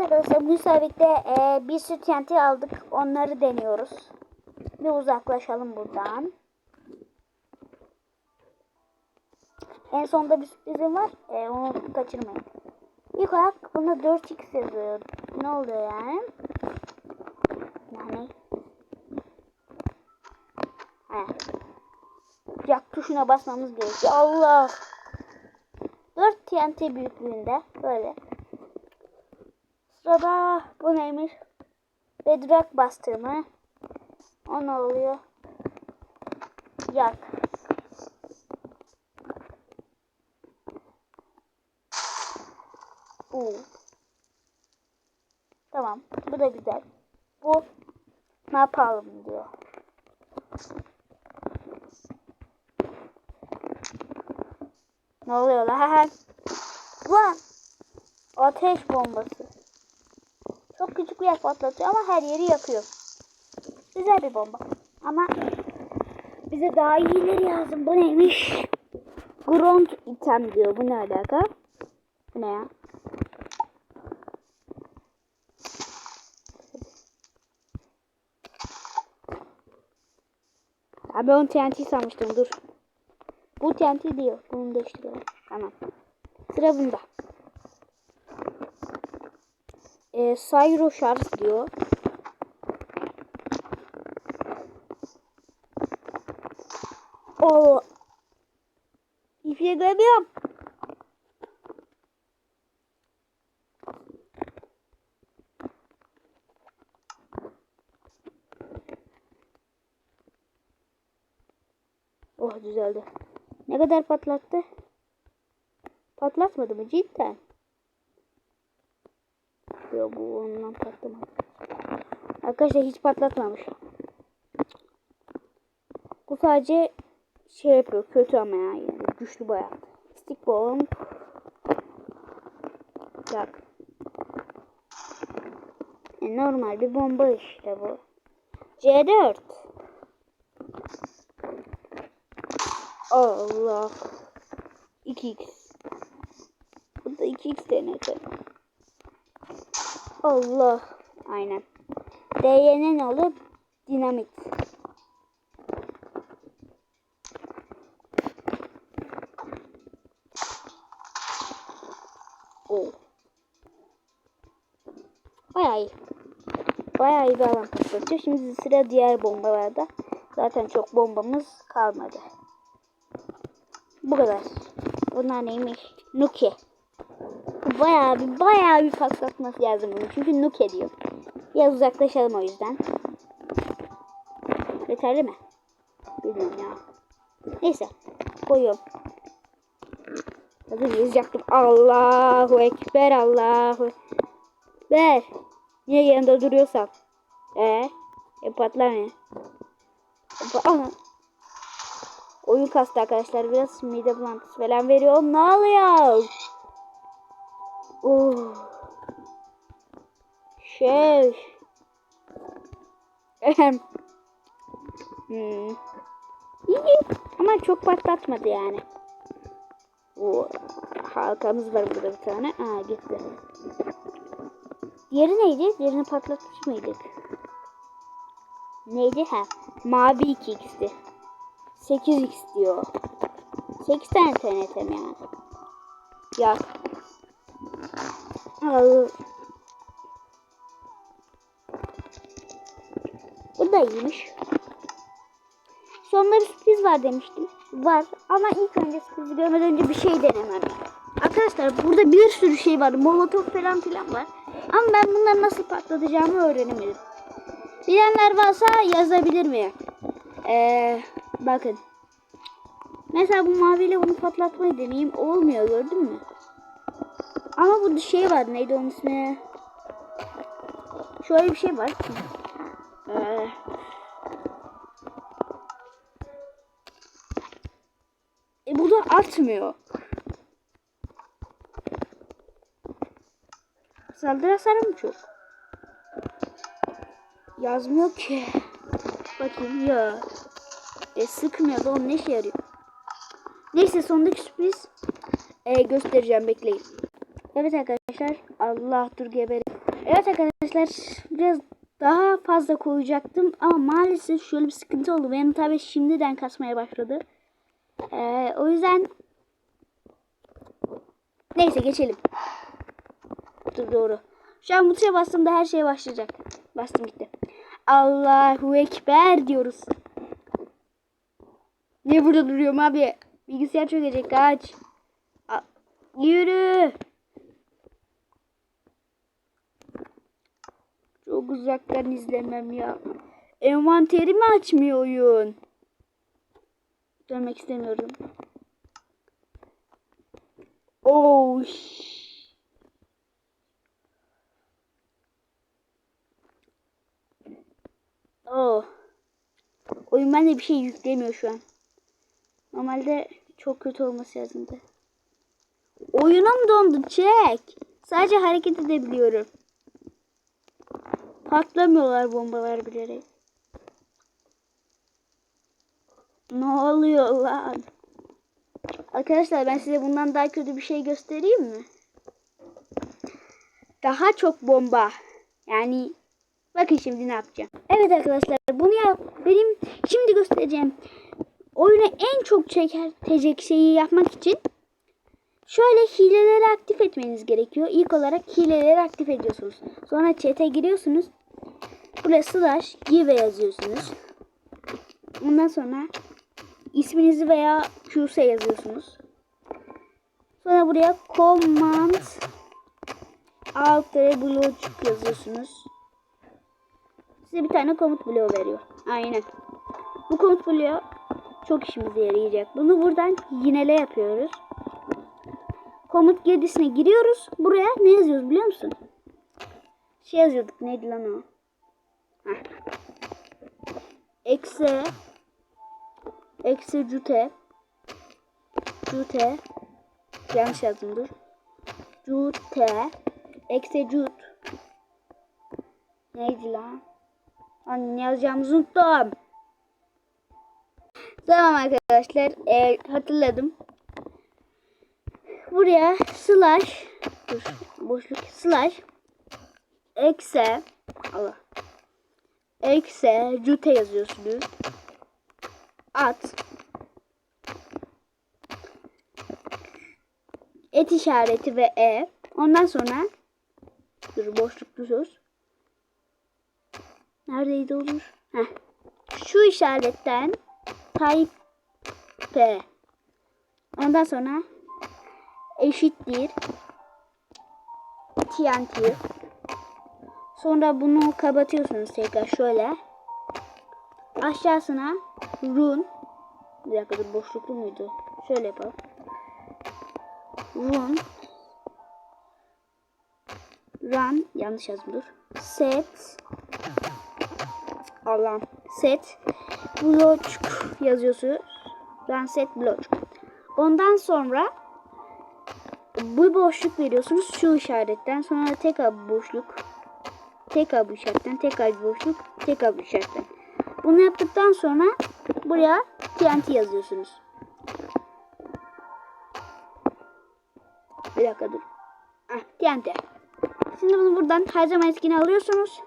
Arkadaşlar bu sabit'te e, bir sürü TNT aldık. Onları deniyoruz. Bir uzaklaşalım buradan. En sonunda bir sürprizim var. E, onu kaçırmayın. İlk olarak buna 4x yazıyor. Ne oluyor yani? Yani He. Jack tuşuna basmamız gerekiyor. Allah. 4 TNT büyüklüğünde böyle. Sırada bu neymiş? Bedrock bastığımı. O ne oluyor? Jack. Oo. Tamam. Bu da güzel. Bu ne yapalım diyor. Ne oluyor lan? Lan! Ateş bombası. Çok küçük bir yer patlatıyor ama her yeri yakıyor. Güzel bir bomba. Ama bize daha iyileri lazım. Bu neymiş? Grunt item diyor. Bu ne alaka? Bu ne ya? Abi onu TNT sanmıştım. Dur. Bu TNT değil. Bunu değiştirelim. Tamam. Sıra bunda. Ee, Cyro şarj diyor. Oo. Şey görmüyorum. Oh düzeldi. Ne kadar patlattı? Patlatmadı mı cidden? Yok bu ondan patlamadı. Arkadaşlar hiç patlatmamış. Bu sadece şey yapıyor kötü ama ya yani güçlü bayağı. Stick bomb. Bak. E, normal bir bomba işte bu. C4. Allah. 2x. Bu da 2x denedi. Allah. Aynen. D'ye ne? Dinamit. Oo. Bayağı iyi. Bayağı iyi bir alan patlatıyor. Şimdi sıra diğer bombalarda. Zaten çok bombamız kalmadı. Bu kadar. Bunlar neymiş? Nuke. Bayağı bir bayağı bir patlatması lazım bunu. Çünkü Nuke diyor. Biraz uzaklaşalım o yüzden. Yeterli mi? Bilmiyorum ya. Neyse. Koyuyorum. Hazır yazacaktım. Allahu Ekber Allahu Ekber. Niye yanında duruyorsam? Ee, e patlar ne? Aha. Oyun kastı arkadaşlar. Biraz mide bulantısı falan veriyor. Ne oluyor? Oh. Şey. Ehem. hmm. İyi. Ama çok patlatmadı yani. O halkamız var burada bir tane. Aa gitti. Diğeri neydi? Diğerini patlatmış mıydık? Neydi? Ha. Mavi 2x'ti. 8x diyor. 8 tane TNT'm yani. Ya. Al. Bu da iyiymiş. Sonunda bir sürpriz var demiştim. Var ama ilk önce sürprizi görmeden önce bir şey denemem. Arkadaşlar burada bir sürü şey var. Molotof falan filan var. Ama ben bunları nasıl patlatacağımı öğrenemedim. Bilenler varsa yazabilir mi? Ee, bakın. Mesela bu maviyle bunu patlatmayı deneyeyim. Olmuyor gördün mü? Ama bu şey var. Neydi onun ismi? Şöyle bir şey var. Ee, e, bu da atmıyor. Saldırı hasarı mı çok? Yazmıyor ki. Bakayım ya. E sıkmıyor da onun ne işe yarıyor? Neyse sondaki sürpriz e, göstereceğim bekleyin. Evet arkadaşlar Allah dur geberin. Evet arkadaşlar biraz daha fazla koyacaktım ama maalesef şöyle bir sıkıntı oldu. Benim tabi şimdiden kasmaya başladı. Ee, o yüzden neyse geçelim. Dur doğru. Şu an bu tuşa bastığımda her şey başlayacak. Bastım gitti. Allahu Ekber diyoruz. Niye burada duruyorum abi? Bilgisayar çökecek kaç. Yürü. Çok uzaktan izlemem ya. Envanterimi açmıyor oyun. Dönmek istemiyorum. Oh. Oh. Oyun bende bir şey yüklemiyor şu an. Normalde çok kötü olması lazımdı. Oyunum dondu çek. Sadece hareket edebiliyorum. Patlamıyorlar bombalar bilerek. Ne oluyor lan? Arkadaşlar ben size bundan daha kötü bir şey göstereyim mi? Daha çok bomba. Yani bakın şimdi ne yapacağım. Evet arkadaşlar bunu yap benim şimdi göstereceğim oyunu en çok çekecek şeyi yapmak için şöyle hileleri aktif etmeniz gerekiyor. İlk olarak hileleri aktif ediyorsunuz. Sonra chat'e giriyorsunuz. Buraya slash give yazıyorsunuz. Ondan sonra isminizi veya qs yazıyorsunuz. Sonra buraya command alt block yazıyorsunuz. Size bir tane komut bloğu veriyor. Aynen. Bu komut bloğu çok işimize yarayacak. Bunu buradan yinele yapıyoruz. Komut girdisine giriyoruz. Buraya ne yazıyoruz biliyor musun? Şey yazıyorduk. Neydi lan o? Heh. Eksi Eksi cute Cute Yanlış yazdım dur. Cute Eksi cut Neydi lan? Hani ne yazacağımızı unuttum. Tamam arkadaşlar. E, hatırladım. Buraya slash dur, boşluk slash ekse Allah ekse cute yazıyorsunuz. At et işareti ve e. Ondan sonra dur boşluklu söz. Neredeydi olur? Heh. Şu işaretten type P. Ondan sonra eşittir TNT. Sonra bunu kapatıyorsunuz tekrar şöyle. Aşağısına run. Bir dakika boşluklu muydu? Şöyle yapalım. Run. Run. Yanlış yazdım. Set. Allah'ım. Set. Block yazıyorsunuz. Run set block. Ondan sonra bu boşluk veriyorsunuz şu işaretten. Sonra tekrar boşluk. Tekrar bu işaretten. Tekrar boşluk. Tekrar bu işaretten. Bunu yaptıktan sonra buraya TNT yazıyorsunuz. Bir dakika dur. Ah, TNT. Şimdi bunu buradan harcama eskini alıyorsunuz.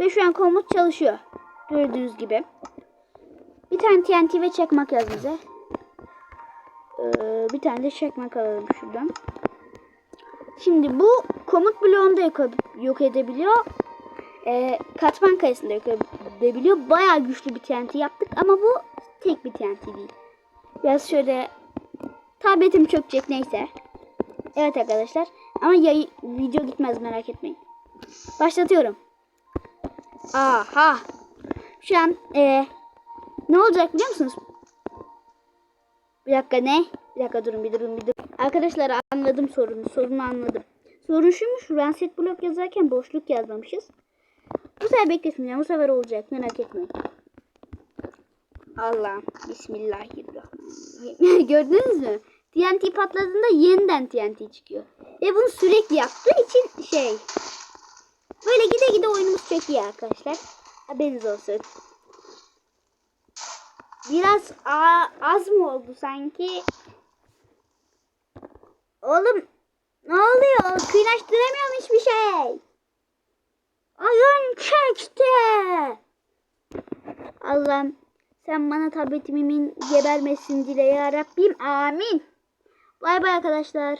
Ve şu an komut çalışıyor. Gördüğünüz gibi. Bir tane TNT ve çakmak yaz bize. Ee, bir tane de çakmak alalım şuradan. Şimdi bu komut bloğunu da yok edebiliyor. Ee, katman kayasını da yok edebiliyor. Bayağı güçlü bir TNT yaptık ama bu tek bir TNT değil. Biraz şöyle tabletim çökecek neyse. Evet arkadaşlar. Ama yayı, video gitmez merak etmeyin. Başlatıyorum. Aha. Şu an e, ne olacak biliyor musunuz? Bir dakika ne? Bir dakika durun bir durun bir durun. Arkadaşlar anladım sorunu. Sorunu anladım. Sorun şuymuş. Ranset blok yazarken boşluk yazmamışız. Bu sefer bekletmeyeceğim. Bu sefer olacak. Merak etmeyin. Allah. Bismillahirrahmanirrahim. Gördünüz mü? TNT patladığında yeniden TNT çıkıyor. Ve bunu sürekli yaptığı için şey. Böyle gide gide oyunumuz çok iyi arkadaşlar. Haberiniz olsun. Biraz az mı oldu sanki? Oğlum ne oluyor? Kıynaştıramıyorum hiçbir şey. Oyun çekti. Allah'ım sen bana tabletimin gebermesin dile ya Rabbim. Amin. Bay bay arkadaşlar.